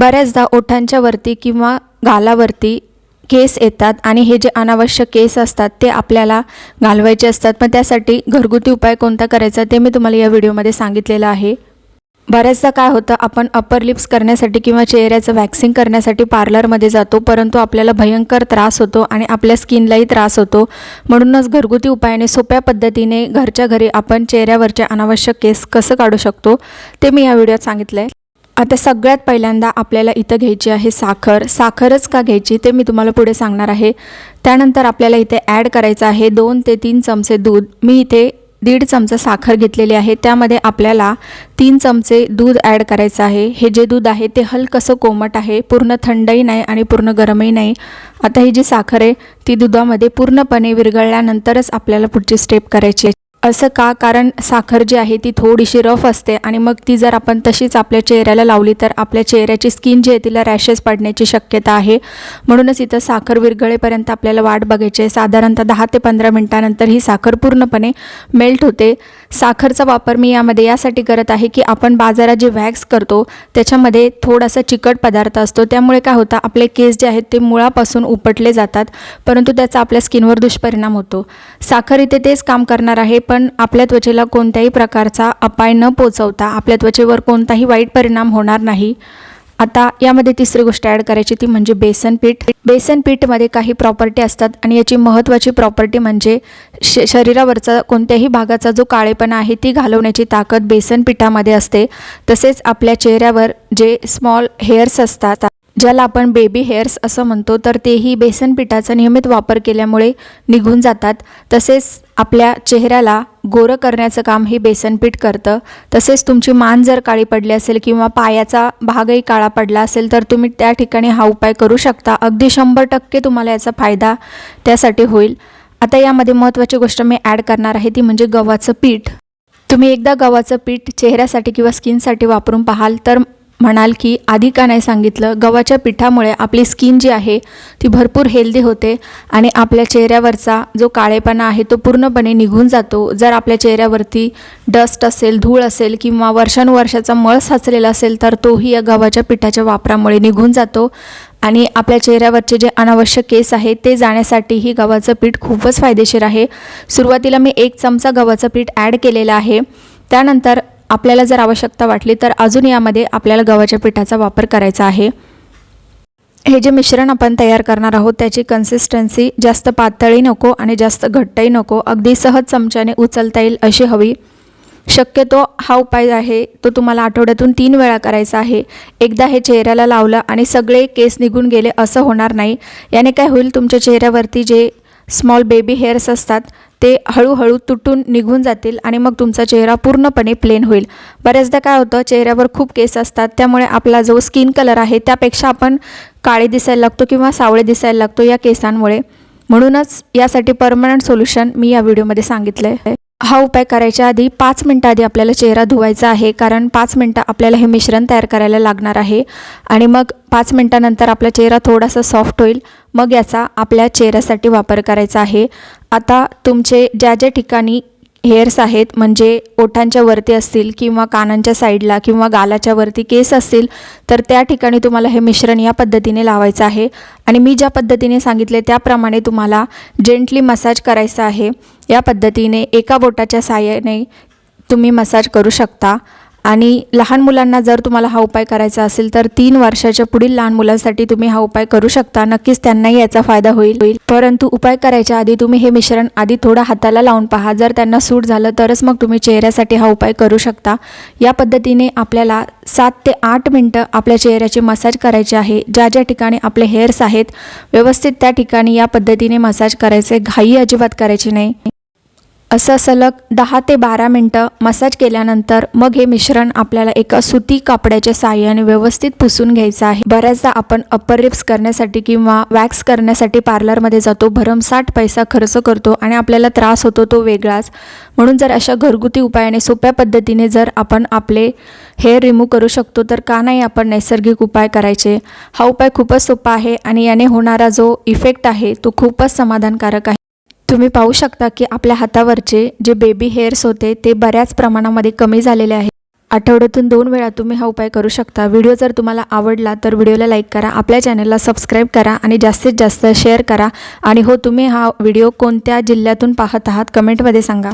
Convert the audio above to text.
बऱ्याचदा ओठांच्या वरती किंवा गालावरती केस येतात आणि हे जे अनावश्यक केस असतात ते आपल्याला घालवायचे असतात. मग त्यासाठी घरगुती उपाय कोणता करायचा ते मी तुम्हाला या व्हिडिओमध्ये सांगितलेलं आहे. बऱ्याचदा काय होतं आपण अपर लिप्स करण्यासाठी किंवा चेहऱ्याचं वॅक्सिंग करण्यासाठी पार्लरमध्ये जातो परंतु आपल्याला भयंकर त्रास होतो आणि आपल्या स्किनलाही त्रास होतो. म्हणूनच घरगुती उपायाने सोप्या पद्धतीने घरच्या घरी आपण चेहऱ्यावरचे अनावश्यक केस कसं काढू शकतो ते मी या व्हिडिओत सांगितलं आहे आता सगळ्यात पहिल्यांदा आपल्याला इथं घ्यायची आहे साखर. साखरच का घ्यायची ते मी तुम्हाला पुढे सांगणार आहे. त्यानंतर आपल्याला इथे ॲड करायचं आहे दोन ते तीन चमचे दूध. मी इथे दीड चमचा साखर घेतलेली आहे. त्यामध्ये आपल्याला तीन चमचे दूध ॲड करायचं आहे. हे जे दूध आहे ते हलकंसं कोमट आहे. पूर्ण थंडही नाही आणि पूर्ण गरमही नाही. आता ही जी साखर आहे ती दुधामध्ये पूर्णपणे विरघळल्यानंतरच आपल्याला पुढची स्टेप करायची आहे. असं का? कारण साखर जी आहे ती थोडीशी रफ असते आणि मग ती जर आपण तशीच आपल्या चेहऱ्याला लावली तर आपल्या चेहऱ्याची स्किन जी आहे तिला रॅशेस पडण्याची शक्यता आहे. म्हणूनच इथं साखर विरघळेपर्यंत आपल्याला वाट बघायची आहे. साधारणतः दहा ते पंधरा मिनटानंतर ही साखर पूर्णपणे मेल्ट होते. साखरचा वापर मी यामध्ये यासाठी करत आहे की आपण बाजारात जे वॅक्स करतो त्याच्यामध्ये थोडासा चिकट पदार्थ असतो. त्यामुळे काय होतं आपले केस जे आहेत ते मुळापासून उपटले जातात परंतु त्याचा आपल्या स्किनवर दुष्परिणाम होतो. साखर इथे तेच काम करणार आहे पण आपल्या त्वचेला कोणत्याही प्रकारचा अपाय न पोचवता आपल्या त्वचेवर कोणताही वाईट परिणाम होणार नाही. आता यामध्ये तिसरी गोष्ट ॲड करायची ती म्हणजे बेसन पीठ. बेसन पीठमध्ये काही प्रॉपर्टी असतात आणि याची महत्त्वाची प्रॉपर्टी म्हणजे श शरीरावरचा कोणत्याही भागाचा जो काळेपणा आहे ती घालवण्याची ताकद बेसन पिठामध्ये असते. तसेच आपल्या चेहऱ्यावर जे स्मॉल हेअर्स असतात ज्याला आपण बेबी हेअर्स असं म्हणतो तर तेही बेसन पिठाचा नियमित वापर केल्यामुळे निघून जातात. तसेच आपल्या चेहऱ्याला गोरं करण्याचं काम हे बेसनपीठ करतं. तसेच तुमची मान जर काळी पडली असेल किंवा पायाचा भागही काळा पडला असेल तर तुम्ही त्या ठिकाणी हा उपाय करू शकता. अगदी शंभर टक्के तुम्हाला याचा फायदा त्यासाठी होईल. आता यामध्ये महत्त्वाची गोष्ट मी ॲड करणार आहे ती म्हणजे गव्हाचं पीठ. तुम्ही एकदा गव्हाचं पीठ चेहऱ्यासाठी किंवा स्किनसाठी वापरून पाहाल तर म्हणाल की आधी का नाही सांगितलं गव्हाच्या पिठामुळे आपली स्किन जी आहे ती भरपूर हेल्दी होते आणि आपल्या चेहऱ्यावरचा जो काळेपणा आहे तो पूर्णपणे निघून जातो. जर आपल्या चेहऱ्यावरती डस्ट असेल धूळ असेल किंवा वर्षानुवर्षाचा मळ साचलेला असेल तर तोही या गव्हाच्या पिठाच्या वापरामुळे निघून जातो आणि आपल्या चेहऱ्यावरचे जे अनावश्यक केस आहे ते जाण्यासाठीही गव्हाचं पीठ खूपच फायदेशीर आहे. सुरुवातीला मी एक चमचा गव्हाचं पीठ ॲड केलेलं आहे. त्यानंतर आपल्याला जर आवश्यकता वाटली तर अजून यामध्ये आपल्याला गव्हाच्या पिठाचा वापर करायचा आहे. हे जे मिश्रण आपण तयार करणार आहोत त्याची कन्सिस्टन्सी जास्त पातळी नको आणि जास्त घट्टही नको. अगदी सहज चमच्याने उचलता येईल अशी हवी. शक्यतो हा उपाय आहे तो तुम्हाला आठवड्यातून तीन वेळा करायचा आहे. एकदा हे चेहऱ्याला लावलं आणि सगळे केस निघून गेले असं होणार नाही. याने काय होईल तुमच्या चेहऱ्यावरती जे स्मॉल बेबी हेअर्स असतात ते हळूहळू तुटून निघून जातील आणि मग तुमचा चेहरा पूर्णपणे प्लेन होईल. बऱ्याचदा काय होतं चेहऱ्यावर खूप केस असतात त्यामुळे आपला जो स्किन कलर आहे त्यापेक्षा आपण काळे दिसायला लागतो किंवा सावळे दिसायला लागतो या केसांमुळे. म्हणूनच यासाठी परमनंट सोल्युशन मी या व्हिडिओमध्ये सांगितलं आहे हा उपाय करायच्या आधी पाच मिनटं आधी आपल्याला चेहरा धुवायचा आहे कारण पाच मिनटं आपल्याला हे मिश्रण तयार करायला लागणार आहे. आणि मग पाच मिनटानंतर आपला चेहरा थोडासा सॉफ्ट होईल. मग याचा आपल्या चेहऱ्यासाठी वापर करायचा आहे. आता तुमचे ज्या ज्या ठिकाणी हेअर्स आहेत म्हणजे ओठांच्या वरती असतील किंवा कानांच्या साईडला किंवा गालाच्या वरती केस असतील तर त्या ठिकाणी तुम्हाला हे मिश्रण या पद्धतीने लावायचं आहे. आणि मी ज्या पद्धतीने सांगितले त्याप्रमाणे तुम्हाला जेंटली मसाज करायचा आहे. या पद्धतीने एका बोटाच्या साहाय्याने तुम्ही मसाज करू शकता. आणि लहान मुलांना जर तुम्हाला हा उपाय करायचा असेल तर तीन वर्षाच्या पुढील लहान मुलांसाठी तुम्ही हा उपाय करू शकता. नक्कीच त्यांनाही याचा फायदा होईल. होईल परंतु उपाय करायच्या आधी तुम्ही हे मिश्रण आधी थोडं हाताला लावून पहा. जर त्यांना सूट झालं तरच मग तुम्ही चेहऱ्यासाठी हा उपाय करू शकता. या पद्धतीने आपल्याला सात ते आठ मिनटं आपल्या चेहऱ्याची मसाज करायची आहे. ज्या ज्या ठिकाणी आपले हेअर्स आहेत व्यवस्थित त्या ठिकाणी या पद्धतीने मसाज करायचे. घाई अजिबात करायची नाही. असं सलग दहा ते बारा मिनटं मसाज केल्यानंतर मग हे मिश्रण आपल्याला एका सुती कापड्याच्या साहाय्याने व्यवस्थित पुसून घ्यायचं आहे. बऱ्याचदा आपण अप्पर लिप्स करण्यासाठी किंवा वॅक्स करण्यासाठी पार्लरमध्ये जातो भरमसाठ पैसा खर्च करतो आणि आपल्याला त्रास होतो तो वेगळाच. म्हणून जर अशा घरगुती उपायाने सोप्या पद्धतीने जर आपण आपले हेअर रिमूव्ह करू शकतो तर का नाही आपण नैसर्गिक उपाय करायचे? हा उपाय खूपच सोपा आहे आणि याने होणारा जो इफेक्ट आहे तो खूपच समाधानकारक आहे. तुम्ही पाहू शकता की आपल्या हातावरचे जे बेबी हेअर्स होते ते बऱ्याच प्रमाणामध्ये कमी झालेले आहेत. आठवड्यातून दोन वेळा तुम्ही हा उपाय करू शकता. व्हिडिओ जर तुम्हाला आवडला तर व्हिडिओला लाईक करा आपल्या चॅनलला सबस्क्राईब करा आणि जास्तीत जास्त शेअर करा. आणि हो तुम्ही हा व्हिडिओ कोणत्या जिल्ह्यातून पाहत आहात कमेंटमध्ये सांगा.